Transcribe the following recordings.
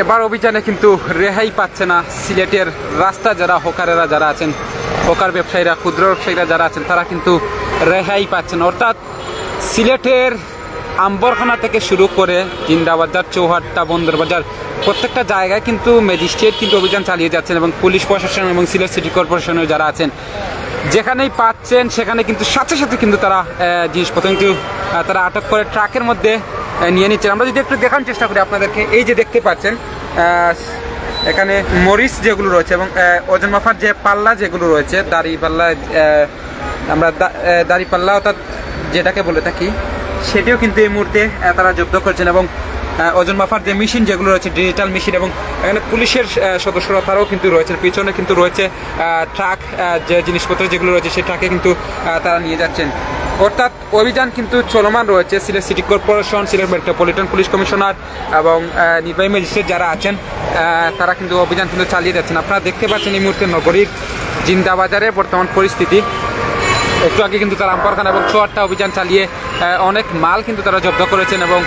এবার অভিযানে কিন্তু রেহাই পাচ্ছে না সিলেটের রাস্তা যারা, হোকারেরা যারা আছেন, হোকার ব্যবসায়ীরা, ক্ষুদ্র ব্যবসায়ীরা যারা আছেন, তারা কিন্তু রেহাই পাচ্ছেন। অর্থাৎ সিলেটের আম্বরখানা থেকে শুরু করে জিন্দাবাজার, চৌহাট্টা, বন্দরবাজার, প্রত্যেকটা জায়গায় কিন্তু ম্যাজিস্ট্রেট কিন্তু অভিযান চালিয়ে যাচ্ছেন এবং পুলিশ প্রশাসন এবং সিলেট সিটি কর্পোরেশনের যারা আছেন, যেখানেই পাচ্ছেন সেখানে কিন্তু সাথে সাথে কিন্তু তারা জিনিসপত্র কিন্তু তারা আটক করে। ট্রাকের মধ্যে নিয়ে নিচ্ছেন। আমরা যদি একটু দেখানোর চেষ্টা করি আপনাদেরকে, এই যে দেখতে পাচ্ছেন এখানে মরিচ যেগুলো রয়েছে এবং ওজন মাফার যে পাল্লা যেগুলো রয়েছে, দাড়ি পাল্লা আমরা দাড়ি পাল্লা অর্থাৎ যেটাকে বলে থাকি, সেটিও কিন্তু এই মুহূর্তে তারা জব্দ করছেন এবং ওজন মাফার যে মেশিন যেগুলো রয়েছে, ডিজিটাল মেশিন এবং এখানে পুলিশের সদস্যরা তারাও কিন্তু রয়েছেন। পিছনে কিন্তু রয়েছে ট্রাক যে জিনিসপত্র যেগুলো রয়েছে, সেই ট্রাকে কিন্তু তারা নিয়ে যাচ্ছেন। অর্থাৎ অভিযান কিন্তু চলমান রয়েছে। Sylhet city corporation, Sylhet metropolitan police commissioner এবং নির্বাহী ম্যাজিস্ট্রেট যারা আছেন তারা কিন্তু অভিযান কিন্তু চালিয়ে যাচ্ছেন। আপনারা দেখতে পাচ্ছেন এই মুহূর্তে নগরীর জিন্দাবাজারে বর্তমান পরিস্থিতি। একটু আগে কিন্তু তারা আম্পারখানা এবং চুয়াট্টা অভিযান চালিয়ে অনেক মাল কিন্তু তারা জব্দ করেছেন এবং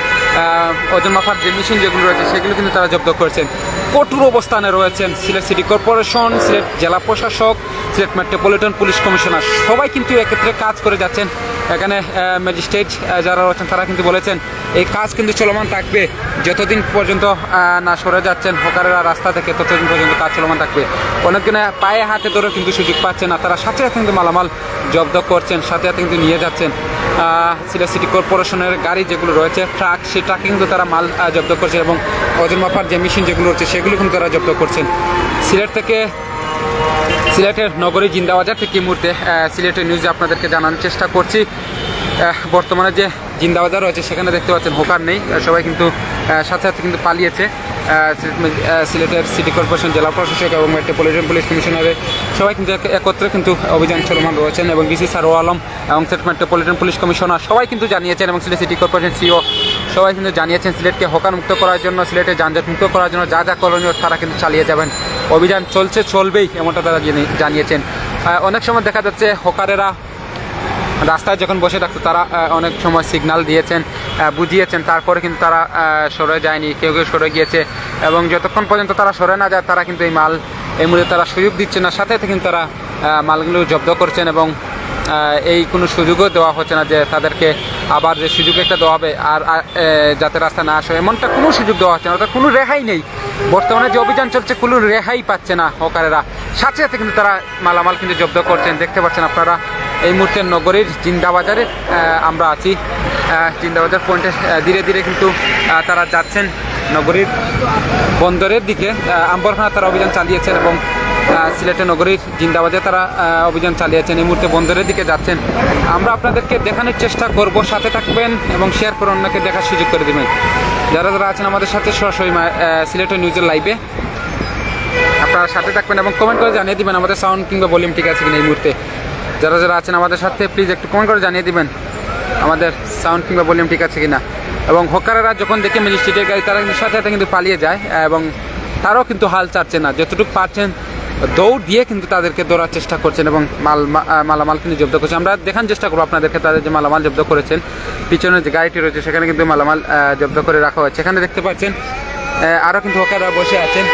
ওজন মাপার যে মেশিন যেগুলো রয়েছে, সেগুলো কিন্তু তারা জব্দ করেছেন। কঠোর অবস্থানে রয়েছেন সিলেট সিটি কর্পোরেশন, সিলেট জেলা প্রশাসক সিলেট মেট্রোপলিটন পুলিশ কমিশনার। সবাই কিন্তু এক্ষেত্রে কাজ করে যাচ্ছেন। এখানে ম্যাজিস্ট্রেট যারা রয়েছেন, তারা কিন্তু বলেছেন, এই কাজ কিন্তু চলমান থাকবে। যতদিন পর্যন্ত না সরে যাচ্ছেন, হকারেরা রাস্তা থেকে ততদিন পর্যন্ত কাজ চলমান থাকবে। অনেকজনে পায়ে হাতে ধরে কিন্তু সুযোগ পাচ্ছে না। তারা সাথে সাথে কিন্তু মালামাল জব্দ করছেন, সাথে সাথে কিন্তু নিয়ে যাচ্ছেন। সিলেট সিটি কর্পোরেশনের গাড়ি যেগুলো রয়েছে, ট্রাক সেই ট্রাকে কিন্তু তারা মাল জব্দ করছে এবং ওজন মাপার যে মেশিন যেগুলো রয়েছে, সেগুলো কিন্তু তারা জব্দ করছেন। সিলেট থেকে সিলেটের নগরী জিন্দাবাজার থেকে মুহূর্তে সিলেটের নিউজে আপনাদেরকে জানানোর চেষ্টা করছি। বর্তমানে যে জিন্দাবাজার রয়েছে, সেখানে দেখতে পাচ্ছেন হোকার নেই। সবাই কিন্তু সাথে সাথে কিন্তু পালিয়েছে। সিলেট সিলেটের সিটি কর্পোরেশন জেলা প্রশাসক এবং মেট্রোপলিটন পুলিশ কমিশনারের সবাই কিন্তু এক- একত্রে কিন্তু অভিযান চলমান রয়েছেন এবং ডিসি সারো আলম এবং সিলেট মেট্রোপলিটন পুলিশ কমিশনার সবাই কিন্তু জানিয়েছেন এবং সিলেট সিটি কর্পোরেশন সিও সবাই কিন্তু জানিয়েছেন সিলেটকে হোকার মুক্ত করার জন্য, সিলেটে যানজট মুক্ত করার জন্য যা যা করণীয় তারা কিন্তু চালিয়ে যাবেন। অভিযান চলছে, চলবেই, এমনটা তারা জানিয়েছেন। অনেক সময় দেখা যাচ্ছে হোকারেরা রাস্তায় যখন বসে থাকতো, তারা অনেক সময় সিগনাল দিয়েছেন বুঝিয়েছেন, তারপরে কিন্তু তারা সরে যায়নি, কেউ কেউ সরে গিয়েছে এবং যতক্ষণ পর্যন্ত তারা সরে না যায়, তারা কিন্তু এই মাল, এই মুহূর্তে তারা সুযোগ দিচ্ছে না। সাথে সাথে কিন্তু তারা মালগুলো জব্দ করছেন এবং এই কোনো সুযোগও দেওয়া হচ্ছে না যে তাদেরকে আবার যে সুযোগ একটা দেওয়া হবে আর যাতে রাস্তা না আসে। এমনটা কোনো সুযোগ দেওয়া হচ্ছে না, অর্থাৎ কোনো রেহাই নেই। বর্তমানে যে অভিযান চলছে, কোনো রেহাই পাচ্ছে না হকারেরা। সাথে সাথে কিন্তু তারা মালামাল কিন্তু জব্দ করছেন। দেখতে পাচ্ছেন আপনারা, এই মুহূর্তে নগরীর জিন্দাবাজারে আমরা আছি। জিন্দাবাজার পয়েন্টে ধীরে ধীরে কিন্তু তারা যাচ্ছেন নগরীর বন্দরের দিকে। আম্বরখানা তারা অভিযান চালিয়েছেন এবং সিলেটে নগরীর জিন্দাবাদে তারা অভিযান চালিয়েছেন। এই মুহূর্তে বন্দরের দিকে যাচ্ছেন। আমরা আপনাদেরকে দেখানোর চেষ্টা করব। সাথে থাকবেন এবং শেয়ার করে অন্যকে দেখার সুযোগ করে দেবেন। যারা যারা আছেন আমাদের সাথে সরাসরি সিলেটের নিউজের লাইভে, আপনারা সাথে থাকবেন এবং কমেন্ট করে জানিয়ে দেবেন আমাদের সাউন্ড কিংবা ভলিউম ঠিক আছে কিনা এই মুহূর্তে। যারা যারা আছেন আমাদের সাথে প্লিজ একটু কমেন্ট করে জানিয়ে দেবেন আমাদের সাউন্ড কিংবা ভলিউম ঠিক আছে কিনা। এবং হকারেরা যখন দেখে ম্যাজিস্ট্রেটের গাড়ি, তারা কিন্তু সাথে সাথে কিন্তু পালিয়ে যায় এবং তারাও কিন্তু হাল ছাড়ছে না। যতটুকু পারছেন দৌড় দিয়ে কিন্তু তাদেরকে দৌড়ার চেষ্টা করছেন এবং মাল মালামাল কিন্তু জব্দ করছেন। আমরা দেখার চেষ্টা করব আপনাদেরকে তাদের যে মালামাল জব্দ করেছেন। পিছনে যে গাড়িটি রয়েছে, সেখানে কিন্তু মালামাল জব্দ করে রাখা হয়েছে। এখানে দেখতে পাচ্ছেন আরও কিন্তু হকাররা বসে আছেন।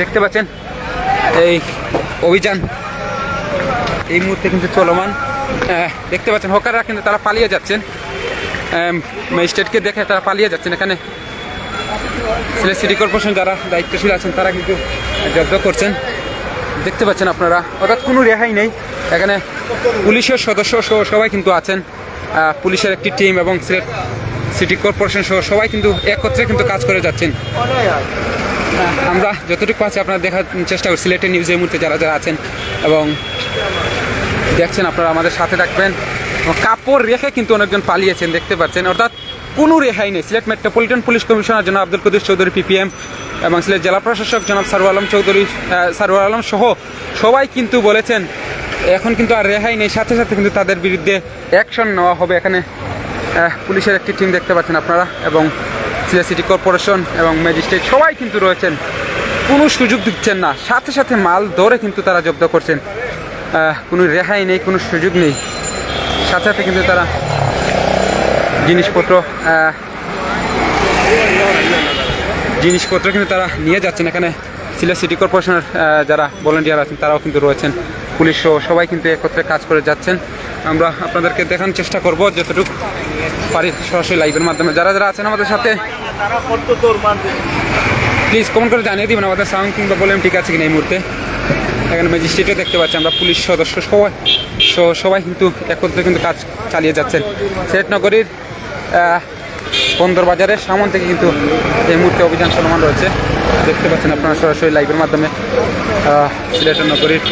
দেখতে পাচ্ছেন, এই অভিযান এই মুহূর্তে কিন্তু চলমান। দেখতে পাচ্ছেন, হকাররা কিন্তু তারা পালিয়ে যাচ্ছেন। ম্যাজিস্ট্রেটকে দেখে তারা পালিয়ে যাচ্ছেন এখানে। সিলেট সিটি কর্পোরেশন যারা দায়িত্বশীল আছেন, তারা কিন্তু জব্দ করছেন। দেখতে পাচ্ছেন আপনারা অর্থাৎ কোনো রেহাই নেই। এখানে পুলিশের সদস্য সহ সবাই কিন্তু আছেন। পুলিশের একটি টিম এবং সিলেট সিটি কর্পোরেশন সহ সবাই কিন্তু একত্রে কিন্তু কাজ করে যাচ্ছেন। আমরা যতটুকু পাচ্ছি আপনারা দেখার চেষ্টা করছি সিলেটের নিউজে এই মুহূর্তে যারা যারা আছেন এবং দেখছেন আপনারা আমাদের সাথে থাকবেন। কাপড় রেখে কিন্তু অনেকজন পালিয়েছেন, দেখতে পাচ্ছেন। অর্থাৎ কোনো রেহাই নেই। সিলেট মেট্রোপলিটন পুলিশ কমিশনার জনাব আব্দুল কদির চৌধুরী, পিপিএম এবং সিলেট জেলা প্রশাসক জনাব সারুর আলম চৌধুরী সারুর আলম সহ সবাই কিন্তু বলেছেন, এখন কিন্তু আর রেহাই নেই। সাথে সাথে কিন্তু তাদের বিরুদ্ধে অ্যাকশন নেওয়া হবে। এখানে পুলিশের একটি টিম দেখতে পাচ্ছেন আপনারা এবং সিলেট সিটি কর্পোরেশন এবং ম্যাজিস্ট্রেট সবাই কিন্তু রয়েছেন। কোনো সুযোগ দিচ্ছেন না। সাথে সাথে মাল ধরে কিন্তু তারা জব্দ করছেন। কোনো রেহাই নেই, কোনো সুযোগ নেই। সাথে সাথে কিন্তু তারা জিনিসপত্র জিনিসপত্র কিন্তু তারা নিয়ে যাচ্ছেন। এখানে সিলেট সিটি কর্পোরেশনের যারা ভলেন্টিয়ার আছেন, তারাও কিন্তু রয়েছেন। পুলিশ সহ সবাই কিন্তু একত্রে কাজ করে যাচ্ছেন। আমরা আপনাদেরকে দেখানোর চেষ্টা করব যতটুকু পারি সরাসরি লাইভের মাধ্যমে। যারা যারা আছেন আমাদের সাথে প্লিজ কমেন্ট করে জানিয়ে দিবেন আমাদের সাউন্ড কিংবা বলেন ঠিক আছে কিনা এই মুহূর্তে। এখানে ম্যাজিস্ট্রেটও দেখতে পাচ্ছি আমরা, পুলিশ সদস্য সবাই। সবাই কিন্তু একত্রে কিন্তু কাজ চালিয়ে যাচ্ছেন। সিলেট নগরীর আহ, বন্দর বাজারের সামন থেকে কিন্তু এই মুহূর্তে অভিযান চলমান রয়েছে। দেখতে পাচ্ছেন আপনারা সরাসরি লাইভের মাধ্যমে আহ, সিলেট নগরীর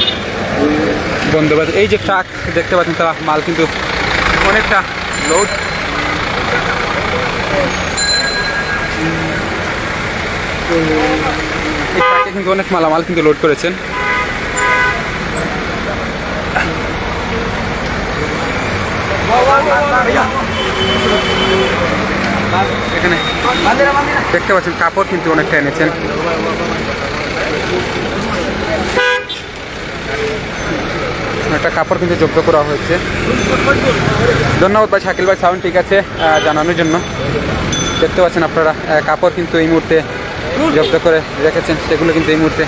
বন্দর বাজার এই যে ট্রাক দেখতে পাচ্ছেন তারা মাল কিন্তু অনেকটা লোড এই ট্রাকে কিন্তু অনেক মালামাল কিন্তু লোড করেছেন। এখানে। দেখতে পাচ্ছেন, কাপড় কিন্তু অনেকটা এনেছেন। একটা কাপড় কিন্তু জব্দ করা হয়েছে। ধন্যবাদ ভাই, শাকিল ভাই সাউন্ড ঠিক আছে জানানোর জন্য। দেখতে পাচ্ছেন আপনারা কাপড় কিন্তু এই মুহূর্তে জব্দ করে রেখেছেন, সেগুলো কিন্তু এই মুহূর্তে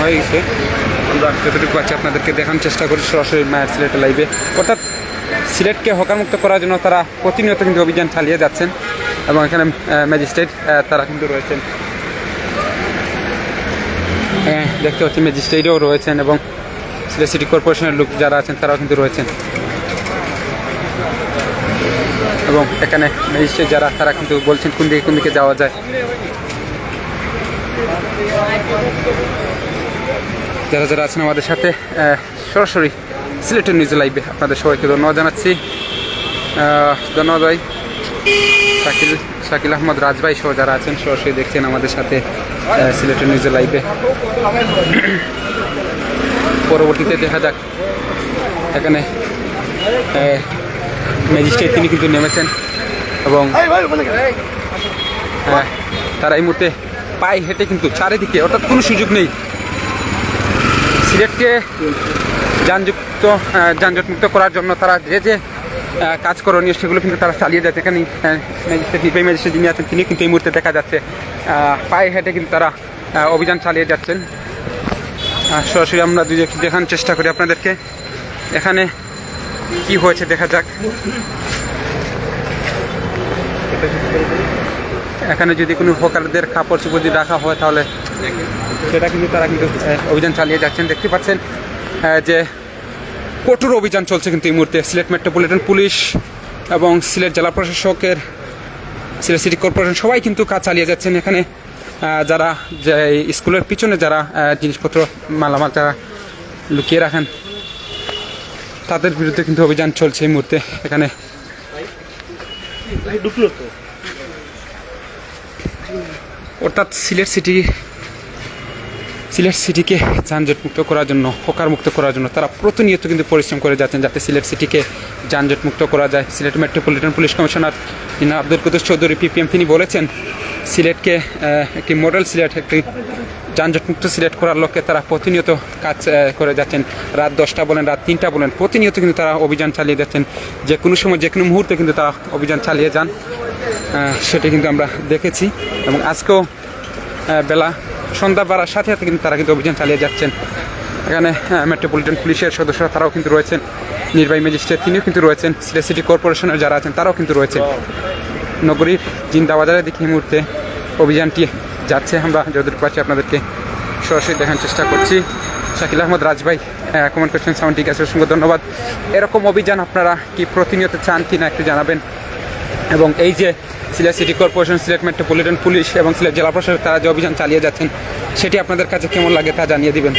হয়ে গেছে আমরা যতটুকু পাচ্ছি আপনাদেরকে দেখানোর চেষ্টা করি, সরাসরি মায়ের সিলেটের লাইভে অর্থাৎ সিলেটকে হকারমুক্ত করার জন্য তারা প্রতিনিয়ত কিন্তু অভিযান চালিয়ে যাচ্ছেন এবং এখানে ম্যাজিস্ট্রেট তারা কিন্তু রয়েছেন। হ্যাঁ দেখতে পাচ্ছি ম্যাজিস্ট্রেটও রয়েছেন এবং সিলেট সিটি কর্পোরেশনের লোক যারা আছেন তারাও কিন্তু রয়েছেন। এবং এখানে ম্যাজিস্ট্রেট যারা, তারা কিন্তু বলছেন কোন দিকে কোন দিকে যাওয়া যায়। যারা যারা আছেন আমাদের সাথে সরাসরি সিলেটের নিউজ লাইভে আপনাদের সবাইকে ধন্যবাদ জানাচ্ছি। ধন্যবাদ ভাই। শাকিল শাকিল আহমদ রাজভাই সহ যারা আছেন সরাসরি দেখছেন আমাদের সাথে সিলেটের নিউজ লাইভে। পরবর্তীতে দেখা যাক। এখানে ম্যাজিস্ট্রেট তিনি কিন্তু নেমেছেন এবং তারা এই মুহূর্তে পায়ে হেঁটে কিন্তু চারিদিকে অর্থাৎ কোনো সুযোগ নেই। সিলেটকে যানযুক্ত আহ, যানজটমুক্ত করার জন্য তারা যে যে কাজ করণীয় সেগুলো কিন্তু তারা চালিয়ে যাচ্ছে। এখানে নির্বাহী ম্যাজিস্ট্রেট যিনি আছেন তিনি কিন্তু এই মুহূর্তে দেখা যাচ্ছে পায়ে হেঁটে কিন্তু তারা অভিযান চালিয়ে যাচ্ছেন। সরাসরি আমরা যদি একটু দেখানোর চেষ্টা করি আপনাদেরকে। এখানে কি হয়েছে দেখা যাক। এখানে যদি কোনো হকারদের কাপড় চোপড় যদি রাখা হয় তাহলে সেটা কিন্তু তারা কিন্তু অভিযান চালিয়ে যাচ্ছেন। দেখতে পাচ্ছেন যে কঠোর অভিযান চলছে কিন্তু এই মুহূর্তে। সিলেট মেট্রোপলিটন পুলিশ এবং সিলেট জেলা প্রশাসকের সিলেট সিটি কর্পোরেশন সবাই কিন্তু কাজ চালিয়ে যাচ্ছেন এখানে। যারা যে স্কুলের পিছনে যারা জিনিসপত্র মালামাল যারা লুকিয়ে রাখেন তাদের বিরুদ্ধে কিন্তু অভিযান চলছে এই মুহূর্তে এখানে। অর্থাৎ সিলেট সিটি সিলেট সিটিকে যানজট মুক্ত করার জন্য হকার মুক্ত করার জন্য তারা প্রতিনিয়ত কিন্তু পরিশ্রম করে যাচ্ছেন যাতে সিলেট সিটিকে যানজট মুক্ত করা যায়। সিলেট মেট্রোপলিটন পুলিশ কমিশনার যিনি আব্দুল কুদুস চৌধুরী, পিপিএম, তিনি বলেছেন, সিলেটকে একটি মডেল সিলেট, একটি যানজট মুক্ত সিলেট করার লক্ষ্যে তারা প্রতিনিয়ত কাজ করে যাচ্ছেন। রাত দশটা বলেন, রাত তিনটা বলেন, প্রতিনিয়ত কিন্তু তারা অভিযান চালিয়ে যাচ্ছেন। যে কোনো সময়, যে কোনো মুহূর্তে কিন্তু তারা অভিযান চালিয়ে যান। সেটি কিন্তু আমরা দেখেছি এবং আজকেও বেলা সন্ধ্যা বাড়ার সাথে সাথে কিন্তু তারা কিন্তু অভিযান চালিয়ে যাচ্ছেন। এখানে মেট্রোপলিটন পুলিশের সদস্যরা তারাও কিন্তু রয়েছেন। নির্বাহী ম্যাজিস্ট্রেট তিনিও কিন্তু রয়েছেন। সিলেট সিটি কর্পোরেশনের যারা আছেন, তারাও কিন্তু রয়েছেন। নগরীর জিন্দাবাজারের দিকে এই মুহূর্তে অভিযানটি যাচ্ছে। আমরা যতটুকু পাচ্ছি আপনাদেরকে সরাসরি দেখার চেষ্টা করছি। শাকিল আহমদ রাজভাই কমেন্ট করছেন সাউন্ড ঠিক আছে, অসংখ্য ধন্যবাদ। এরকম অভিযান আপনারা কি প্রতিনিয়ত চান কি না একটু জানাবেন। এবং এই যে Sylhet city corporation, Sylhet metropolitan police এবং সিলেট জেলা প্রশাসক তারা যে অভিযান চালিয়ে যাচ্ছেন, সেটি আপনাদের কাছে কেমন লাগে তা জানিয়ে দিবেন।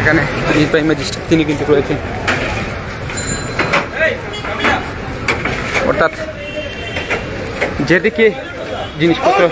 এখানে নির্বাহী ম্যাজিস্ট্রেট, তিনি কিন্তু রয়েছেন। অর্থাৎ যেদিকে জিনিসপত্র